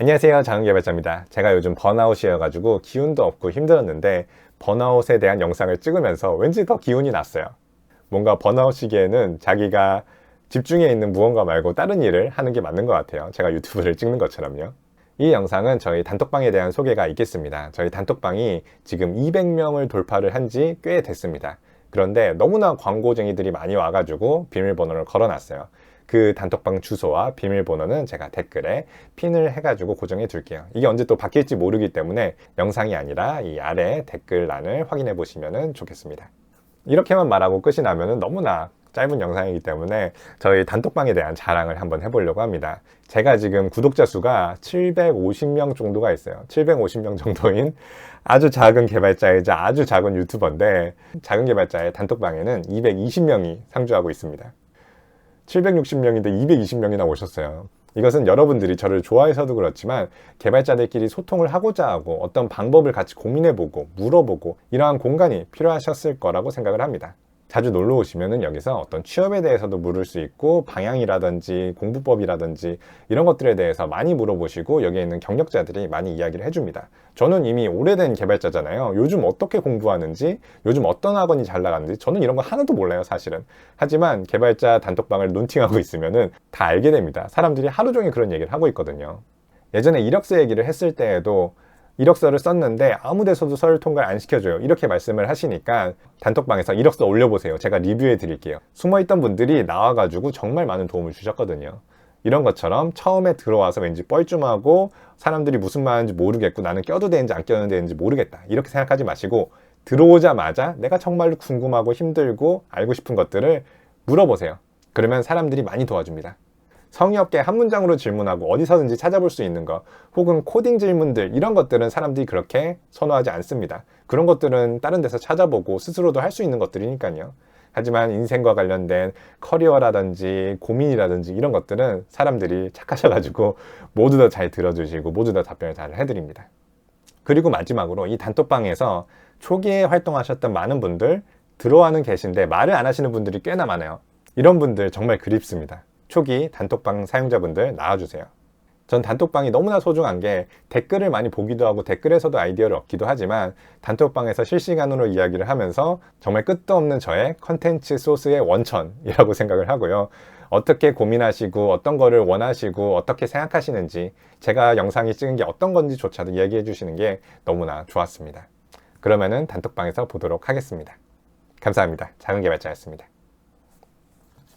안녕하세요. 장은개발자입니다. 제가 요즘 번아웃이어가지고 기운도 없고 힘들었는데 번아웃에 대한 영상을 찍으면서 왠지 더 기운이 났어요. 뭔가 번아웃 시기에는 자기가 집중해 있는 무언가 말고 다른 일을 하는 게 맞는 것 같아요. 제가 유튜브를 찍는 것처럼요. 이 영상은 저희 단톡방에 대한 소개가 있겠습니다. 저희 단톡방이 지금 200명을 돌파를 한 지 꽤 됐습니다. 그런데 너무나 광고쟁이들이 많이 와가지고 비밀번호를 걸어놨어요. 그 단톡방 주소와 비밀번호는 제가 댓글에 핀을 해가지고 고정해 둘게요. 이게 언제 또 바뀔지 모르기 때문에 영상이 아니라 이 아래 댓글란을 확인해 보시면 좋겠습니다. 이렇게만 말하고 끝이 나면 너무나 짧은 영상이기 때문에 저희 단톡방에 대한 자랑을 한번 해보려고 합니다. 제가 지금 구독자 수가 750명 정도가 있어요. 750명 정도인 아주 작은 개발자이자 아주 작은 유튜버인데 작은 개발자의 단톡방에는 220명이 상주하고 있습니다. 760명인데 220명이나 오셨어요. 이것은 여러분들이 저를 좋아해서도 그렇지만 개발자들끼리 소통을 하고자 하고 어떤 방법을 같이 고민해보고 물어보고 이러한 공간이 필요하셨을 거라고 생각을 합니다. 자주 놀러 오시면은 여기서 어떤 취업에 대해서도 물을 수 있고 방향이라든지 공부법이라든지 이런 것들에 대해서 많이 물어보시고 여기에 있는 경력자들이 많이 이야기를 해줍니다. 저는 이미 오래된 개발자잖아요. 요즘 어떻게 공부하는지, 요즘 어떤 학원이 잘 나가는지 저는 이런 거 하나도 몰라요, 사실은. 하지만 개발자 단톡방을 논팅하고 있으면은 다 알게 됩니다. 사람들이 하루 종일 그런 얘기를 하고 있거든요. 예전에 이력서 얘기를 했을 때에도 이력서를 썼는데 아무 데서도 서류 통과를 안 시켜줘요. 이렇게 말씀을 하시니까 단톡방에서 이력서 올려보세요. 제가 리뷰해 드릴게요. 숨어있던 분들이 나와가지고 정말 많은 도움을 주셨거든요. 이런 것처럼 처음에 들어와서 왠지 뻘쭘하고 사람들이 무슨 말하는지 모르겠고 나는 껴도 되는지 안 껴도 되는지 모르겠다. 이렇게 생각하지 마시고 들어오자마자 내가 정말로 궁금하고 힘들고 알고 싶은 것들을 물어보세요. 그러면 사람들이 많이 도와줍니다. 성의 없게 한 문장으로 질문하고 어디서든지 찾아볼 수 있는 것 혹은 코딩 질문들 이런 것들은 사람들이 그렇게 선호하지 않습니다. 그런 것들은 다른 데서 찾아보고 스스로도 할 수 있는 것들이니까요. 하지만 인생과 관련된 커리어라든지 고민이라든지 이런 것들은 사람들이 착하셔가지고 모두 다 잘 들어주시고 모두 다 답변을 잘 해드립니다. 그리고 마지막으로 이 단톡방에서 초기에 활동하셨던 많은 분들 들어와는 계신데 말을 안 하시는 분들이 꽤나 많아요. 이런 분들 정말 그립습니다. 초기 단톡방 사용자분들 나와주세요. 전 단톡방이 너무나 소중한 게 댓글을 많이 보기도 하고 댓글에서도 아이디어를 얻기도 하지만 단톡방에서 실시간으로 이야기를 하면서 정말 끝도 없는 저의 컨텐츠 소스의 원천이라고 생각을 하고요. 어떻게 고민하시고 어떤 거를 원하시고 어떻게 생각하시는지 제가 영상이 찍은 게 어떤 건지조차도 이야기해 주시는 게 너무나 좋았습니다. 그러면은 단톡방에서 보도록 하겠습니다. 감사합니다. 작은 개발자였습니다.